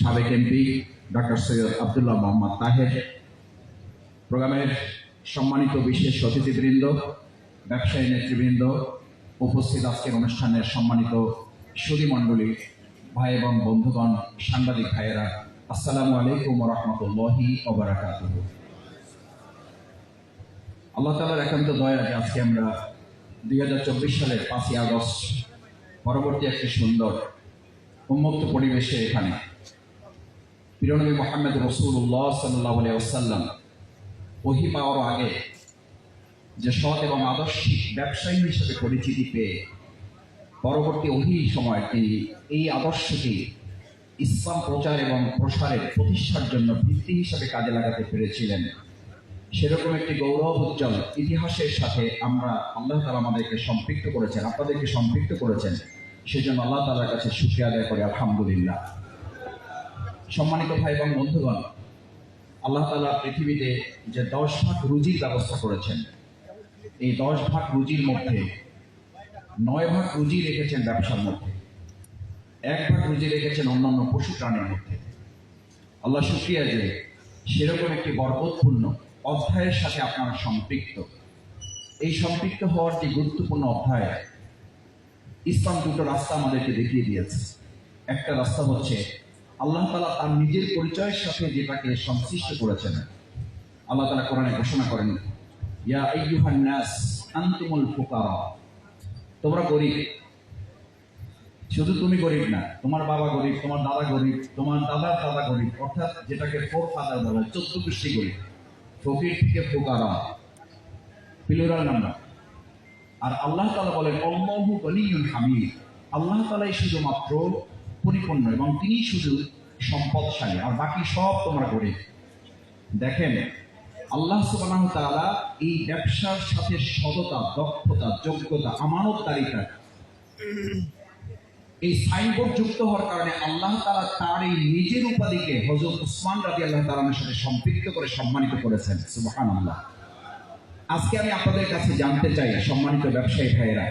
সাবেক MP doctor Syed Abdullah Mohammad Taher. প্রোগ্রামের সম্মানিত বিশেষ অতিথিবৃন্দ, ব্যবসায়ী নেতৃবৃন্দ, উপস্থিত আজকের অনুষ্ঠানের সম্মানিত সুদী মণ্ডলী, ভাই এবং বন্ধুগণ, সাংবাদিক ভাইয়েরা, আসসালামু আলাইকুম রহমতুল্লাহি ওবরাকাতুহু আল্লাহ তালার একান্ত দয়া যে আজকে আমরা দুই হাজার চব্বিশ সালের পাঁচই আগস্ট পরবর্তী একটি সুন্দর উন্মুক্ত পরিবেশে এখানে পিরনবী মোহাম্মদ রসুল্লাহ সাল্লাহ আসাল্লাম ওহি পাওয়ার আগে যে সৎ এবং আদর্শিক ব্যবসায়ী হিসেবে পরিচিতি পেয়ে পরবর্তী ওহি সময় তিনি এই আদর্শকে ইসলাম প্রচার এবং প্রসারের প্রতিষ্ঠার জন্য ভিত্তি হিসাবে কাজে লাগাতে পেরেছিলেন। সেরকম একটি গৌরব উজ্জ্বল ইতিহাসের সাথে আমরা আল্লাহ তালা আমাদেরকে সম্পৃক্ত করেছেন, আপনাদেরকে সম্পৃক্ত করেছেন। সেজন্য আল্লাহ তালার কাছে সুক্রিয়া আদায় করে, আলহামদুলিল্লাহ। সম্মানিত ভাই এবং বন্ধুগণ, আল্লাহ তালা পৃথিবীতে যে দশ ভাগ রুজির ব্যবস্থা করেছেন, এই দশ ভাগ রুজির মধ্যে নয় ভাগ রুজি রেখেছেন ব্যবসার মধ্যে, এক ভাগ রুজি রেখেছেন অন্যান্য পশু প্রাণীর মধ্যে। আল্লাহ শুক্রিয়া যে সেরকম একটি বরকতপূর্ণ অধ্যায়ের সাথে আপনারা সম্পৃক্ত। এই সম্পৃক্ত হওয়ার যে গুরুত্বপূর্ণ অধ্যায়, ইসলাম দুটো রাস্তা আমাদেরকে দেখিয়ে দিয়েছে। একটা রাস্তা হচ্ছে আল্লাহ তালা তার নিজের পরিচয়ের সাথে যেটাকে সংশ্লিষ্ট করেছেন, আল্লাহ তালা কোরআনে ঘোষণা করেন, ইয়া তোমরা গরিব। শুধু তুমি গরিব না, তোমার বাবা গরিব, তোমার দাদা গরিব, তোমার দাদার দাদা গরিব, অর্থাৎ যেটাকে ফোর ফাদার বলা হয় চোদ্দ গরিব। ফকির থেকে ফোকারা। Plural number. আর আল্লাহ তালা বলেন অল্লাহু গনিয়ুন হামিদ। আল্লাহ তালাই শুধুমাত্র পরিপূর্ণ এবং তিনি শুধু সম্পদশালী, আর বাকি সব তোমরা গরিব। দেখেন, আল্লাহ সুবাহ তাআলা এই ব্যবসার সাথে সততা, দক্ষতা, যোগ্যতা, আমানতদারিতা এই সাইনবোর্ড যুক্ত হওয়ার কারণে আল্লাহ তাআলা তার এই নিজের উপাধিকে হজরত উসমান রাজি আল্লাহ তালামের সাথে সম্পৃক্ত করে সম্মানিত করেছেন। সুবাহান আল্লাহ আজকে আমি আপনাদের কাছে জানতে চাই, সম্মানিত ব্যবসায়ী ভাইয়েরা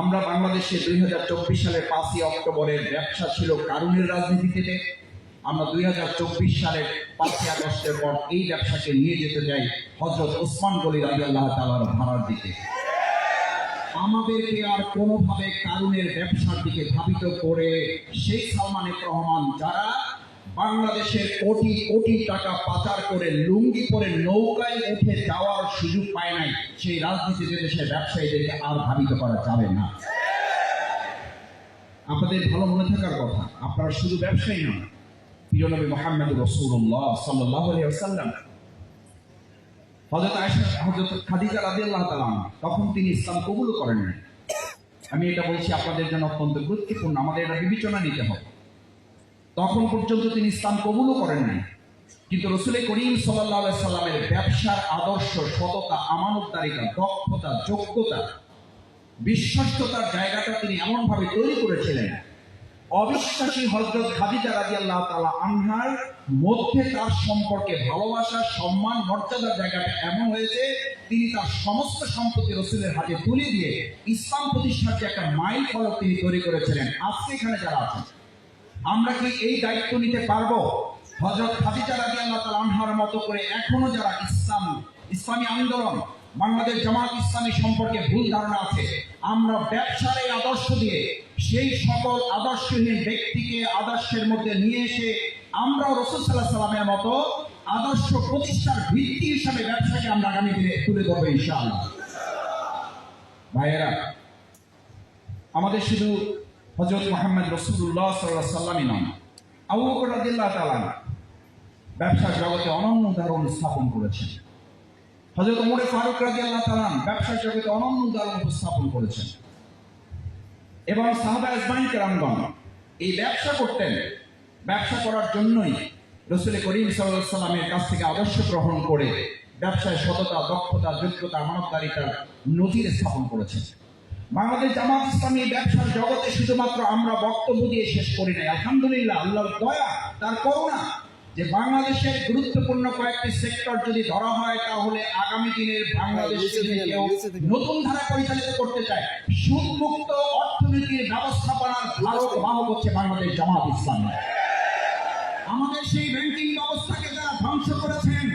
আমরা বাংলাদেশে দুই হাজার চব্বিশ সালের পাঁচই অক্টোবরের ব্যবসা ছিল কারুনের রাজনীতিতে। আমরা দুই হাজার চব্বিশ সালের পাঁচই আগস্টের পর এই ব্যবসাকে নিয়ে যেতে চাই হজরত ওসমান গলি রাজি আল্লাহ তালার ভাড়ার দিকে। আমাদেরকে আর কোনোভাবে কারুনের ব্যবসার দিকে ধাবিত করে শেখ সালমান এফ রহমান যারা বাংলাদেশের কোটি কোটি টাকা পাচার করে লুঙ্গি পরে নৌকায় উঠে যাওয়ার সুযোগ পায় নাই সেই রাজনীতিতে দেশের ব্যবসায়ীদেরকে আর ধাবিত করা যাবে না। আপনাদের ভালো মনে থাকার কথা আপনারা শুধু ব্যবসায়ী নন। প্রিয়নবী মোহাম্মদ রসুল্লাহ সাল্লাহ সাল্লাম হজরত আয়সা হজরত খাদিজা রাদিয়াল্লাহু তাআলা আনহা, তখন তিনি ইসলাম কবুল করেন আমি এটা বলছি আপনাদের জন্য অত্যন্ত গুরুত্বপূর্ণ আমাদের এটা বিবেচনা নিতে হবে। তখন পর্যন্ত তিনি ইসলাম কবুলও করেন নাই কিন্তু রসুল করিম সাল্লাহ সাল্লামের ব্যবসার আদর্শ, সততা, আমানতদারিতা, দক্ষতা, যোগ্যতা, বিশ্বস্ততার জায়গাটা তিনি এমনভাবে তৈরি করেছিলেন। অবিশ্বাসী হজরত খাদিজা রাজি আল্লাহ তালা আনহার মধ্যে তার সম্পর্কে ভালোবাসা, সম্মান মর্যাদার জায়গাটা এমন হয়েছে, তিনি তার সমস্ত সম্পত্তি রসুলের হাতে তুলে দিয়ে ইসলাম প্রতিষ্ঠার যে একটা মাইল ফলক তিনি তৈরি করেছিলেন। আজকে এখানে যারা আছেন আমরা কি এই দায়িত্ব নিতে পারব? হজরত খাদিজা রাজি আল্লাহ তালা আনহার মতো করে এখনও যারা ইসলাম, ইসলামী আন্দোলন, বাংলাদেশ জামাত ইসলামী সম্পর্কে ভুল ধারণা আছে, আমরা ব্যবসার এই আদর্শ দিয়ে সেই সকল আদর্শহীন ব্যক্তিকে আদর্শের মধ্যে নিয়ে এসে আমরা রসুল সাল্লাহ সাল্লামের মতো আদর্শ প্রতিষ্ঠার ভিত্তি হিসাবে ব্যবসাকে আমরা আগামী দিনে তুলে ধরবো ইনশাআল্লাহ। ভাইয়েরা, আমাদের শুধু হজরত মোহাম্মদ রসুল্লাহ সাল্লাহ সাল্লামই নন। আবু বকর রাদিয়াল্লাহু তাআলা ব্যবসার জগতে অনন্য উদাহরণ স্থাপন করেছেন। হজরত ওমরে ফারুক রাদিয়াল্লাহু তাআলা ব্যবসার জগতে অনন্য উদাহরণ উপস্থাপন করেছেন। এবং সাহাবা আজমাইন কেরামগণ এই ব্যবসা করতেন। ব্যবসা করার জন্যই রসুল করিম সাল্লাহ সাল্লামের কাছ থেকে আদর্শ গ্রহণ করে ব্যবসায় সততা, দক্ষতা, যোগ্যতা আমানতদারিতার নজির স্থাপন করেছেন। বাংলাদেশ জামাত ইসলামী ব্যবসার জগতে শুধুমাত্র আমরা বক্তব্য দিয়ে শেষ করি নাই। আলহামদুলিল্লাহ আল্লাহর দয়া তার করুণা যে বাংলাদেশের গুরুত্বপূর্ণ কয়েকটি সেক্টর যদি ধরা হয় তাহলে আগামী দিনের বাংলাদেশকে নতুন ধারা পরিচালিত করতে চায় সুদমুক্ত অর্থনীতির ব্যবস্থাপনার ভারত বাহক হচ্ছে বাংলাদেশ জামাত ইসলামী। আমাদের সেই ব্যাংকিং ব্যবস্থাকে যারা ধ্বংস করেছেন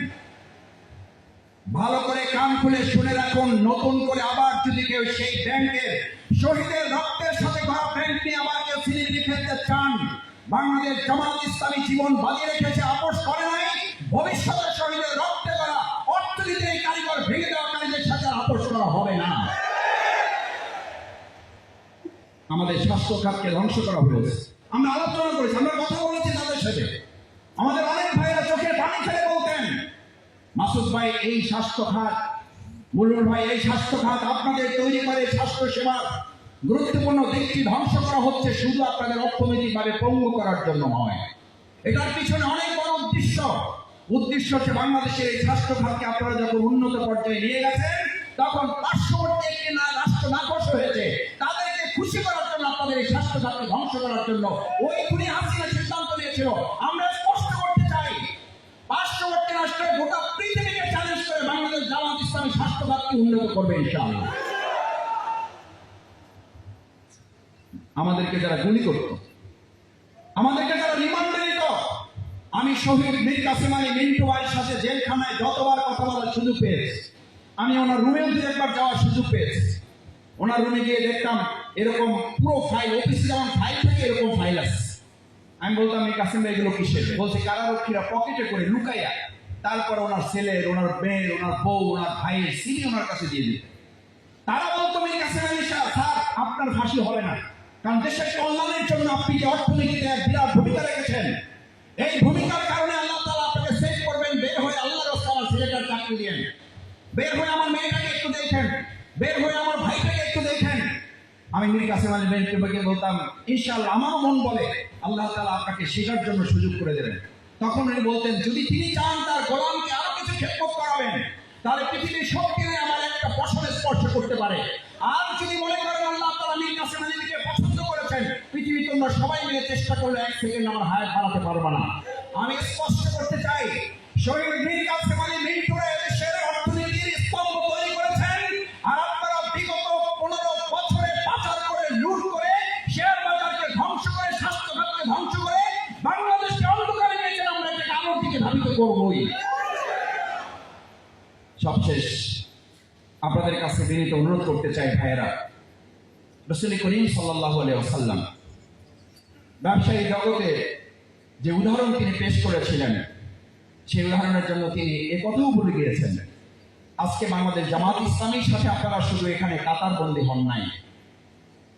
ভালো করে কান খুলে শুনে রাখুন নতুন করে আবার যদি সেই ব্যাংকের শহীদের রক্তের সাথে করা ব্যাংক নিয়ে আবার কেউ খেলতে চান। বাংলাদেশ জামাত ইসলামী জীবন বাজিয়ে রেখেছে, আপোষ করে নাই। ভবিষ্যতের শহীদের রক্তে করা অর্থনীতির এই কারিগর ভেঙে দেওয়া কারিগরের সাথে আপোষ করা হবে না। আমাদের স্বাস্থ্য খাতকে ধ্বংস করা হয়েছে। আমরা আলোচনা করেছি, আমরা কথা বলেছি তাদের সাথে। আমাদের অনেক ভাইয়েরা চোখের পানি ফেলে বলতেন, মাসুদ ভাই, এই স্বাস্থ্য খাত মুলুর ভাই, এই স্বাস্থ্য খাত আপনাদের তৈরি করে স্বাস্থ্য সেবার গুরুত্বপূর্ণ দিকটি ধ্বংস করা হচ্ছে শুধু আপনাদের অর্থনৈতিকভাবে পঙ্গু করার জন্য নয়। এটার পিছনে অনেক বড় উদ্দেশ্য। উদ্দেশ্য হচ্ছে বাংলাদেশের এই স্বাস্থ্য খাতকে আপনারা যখন উন্নত পর্যায়ে নিয়ে গেছেন, তখন পার্শ্ববর্তী না রাষ্ট্র নাকশ হয়েছে। তাদেরকে খুশি করার জন্য আপনাদের এই স্বাস্থ্য খাতকে ধ্বংস করার জন্য ওই খুনি হাসিনা সিদ্ধান্ত নিয়েছিল। আমরা স্পষ্ট করতে চাই, পার্শ্ববর্তী রাষ্ট্রের গোটা পৃথিবীকে চ্যালেঞ্জ করে বাংলাদেশ জামাত ইসলামী স্বাস্থ্য উন্নত করবে ইনশাআল্লাহ। আমাদেরকে যারা গুলি করত, আমাদেরকে যারা রিমান্ডে নিত আমি শহীদ মীর কাসিম আলী মিন্টু ভাইয়ের সাথে জেলখানায় যতবার কথা বলার সুযোগ পেয়েছি, আমি ওনার রুমে দু একবার যাওয়ার সুযোগ পেয়েছি। ওনার রুমে গিয়ে দেখতাম এরকম পুরো ফাইল অফিসে যেমন ফাইল থাকে, এরকম ফাইল আছে। আমি বলতাম, এই কাসিম ভাই, এগুলো কিসের? বলছে, কারারক্ষীরা পকেটে করে লুকাইয়া তারপর ওনার ছেলের, ওনার মেয়ের, ওনার বউ, ওনার ভাইয়ের সিনি ওনার কাছে দিয়ে দিত তারা বলতো কাসিম আলী স্যার, আপনার ফাঁসি হবে না। কারণ দেশের কল্যাণের জন্য আপনি যে অর্থনীতিতে এক বিরাট ভূমিকা রেখেছেন, এই ভূমিকার কারণে আল্লাহ তালা আপনাকে সেভ করবেন। বের হয়ে আল্লাহ রসুল ছেলেটার চাকরি দিয়েন। বের হয়ে আমার মেয়েটাকে একটু দেখেন। বের হয়ে আমার ভাইটাকে একটু দেখেন। আমি মীর কাসিম আলী বেনকে বলতাম, ইনশাআল্লাহ, আমারও মন বলে আল্লাহ তালা আপনাকে শেখার জন্য সুযোগ করে দেবেন। তখন উনি বলতেন, যদি তিনি চান তার গোলামকে আরও কিছু খেদমত করাবেন, তাহলে পৃথিবীর সব কেউ আমার একটা পশমে স্পর্শ করতে পারে। আর যদি মনে করেন আল্লাহ তালা মীর কাছে আলীকে পছন্দ করেছেন পৃথিবী তোমরা সবাই মিলে চেষ্টা করলে এক সেকেন্ড আমার হায়াত বাড়াতে পারব না। আমি স্পষ্ট করতে চাই, শহীদ মীর কাছে আলী মিন্টুরা করবই সবশেষ আপনাদের কাছে বিনীত অনুরোধ করতে চাই ভাইয়েরা, রসুল করিম সাল্লাহ ব্যবসায়ী জগতে যে উদাহরণ তিনি পেশ করেছিলেন, সেই উদাহরণের জন্য তিনি এ কথাও বলে গিয়েছেন, আজকে বাংলাদেশ জামাত ইসলামীর সাথে আপনারা শুধু এখানে কাতার বন্দী হন নাই।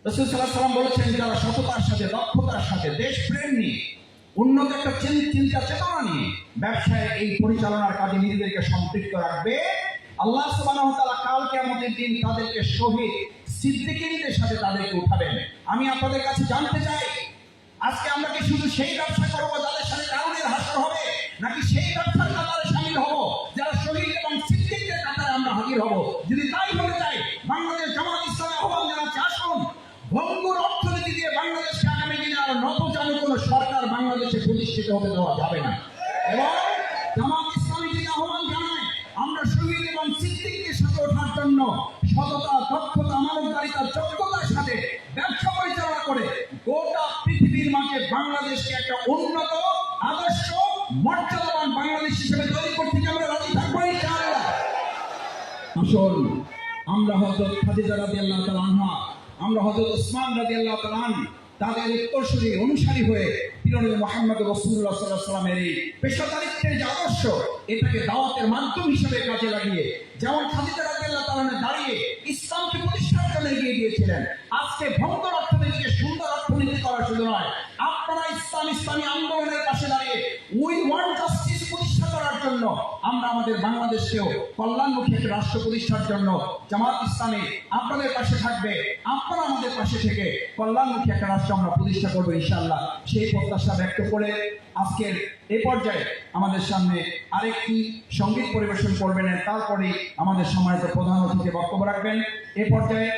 রসুল সাল্লাহ সাল্লাম বলেছেন, যারা সততার সাথে, দক্ষতার সাথে দেশ প্রেম নিয়ে উন্নত একটা চিন্তা চেতনা নিয়ে ব্যবসায় এই পরিচালনার কাজে নিজেদেরকে সম্পৃক্ত রাখবে। আল্লাহ সুবহানাহু ওয়া তাআলা কাল কিয়ামতের দিন তাদেরকে শহীদ সিদ্দিকীদের সাথে তাদেরকে উঠাবেন। আমি আপনাদের কাছে জানতে চাই, আজকে আমরা কি শুধু সেই ব্যবসা করব যাদের সাথে কারণের হাসর হবে, নাকি সেই ব্যবসার কাতারে সামিল হব, যারা শহীদ এবং সিদ্দিকদের কাতারে আমরা হাজির হব? যদি তাই হতে চাই, বাংলাদেশ জামাত ইসলামে আহ্বান জানাচ্ছে আসুন ভঙ্গুর অর্থনীতি দিয়ে বাংলাদেশকে আগামী দিনে আর নতজানু কোনো সরকার প্রতিষ্ঠিত হতে দেওয়া যাবে না। এবং জামাত ইসলামী যদি আহ্বান জানায়, আমরা শহীদ এবং সাথে ওঠার জন্য সততা, দক্ষতা যোগ্যতার সাথে ব্যবসা পরিচালনা করে গোটা পৃথিবীর মাঝে বাংলাদেশকে একটা উন্নত, আদর্শ, মর্যাদাবান বাংলাদেশ হিসেবে তৈরি করতে আমরা রাজি থাকব আসল আমরা হজরত খাদিজা রাদিয়াল্লাহু তাআলা আমরা হজরত ওসমান রাদিয়াল্লাহু তাআলা তাদের উত্তরসূরি অনুসারী হয়ে তিরণী মোহাম্মদ রসুল্লাহ সাল্লাহ সাল্লামের এই পেশাদারিত্বের যে আদর্শ, এটাকে দাওয়াতের মাধ্যম হিসেবে কাজে লাগিয়ে, যেমন খাদিজা রাজিয়াল্লাহ তালামে দাঁড়িয়ে ইসলামকে প্রতিষ্ঠার জন্য এগিয়ে গিয়েছিলেন, আজকে ভঙ্গর অর্থনীতিকে সুন্দর আমরা আমাদের বাংলাদেশকেও কল্যাণমুখী একটা রাষ্ট্র প্রতিষ্ঠার জন্য জামাত ইসলামী আপনাদের পাশে থাকবে, আপনারা আমাদের পাশে থেকে কল্যাণমুখী একটা রাষ্ট্র আমরা প্রতিষ্ঠা করব ইনশাআল্লাহ। সেই প্রত্যাশা ব্যক্ত করে আজকের এ পর্যায়ে আমাদের সামনে আরেকটি সংগীত পরিবেশন করবেন তারপরে আমাদের সম্মানিত প্রধান অতিথি বক্তব্য রাখবেন। এ পর্যায়ে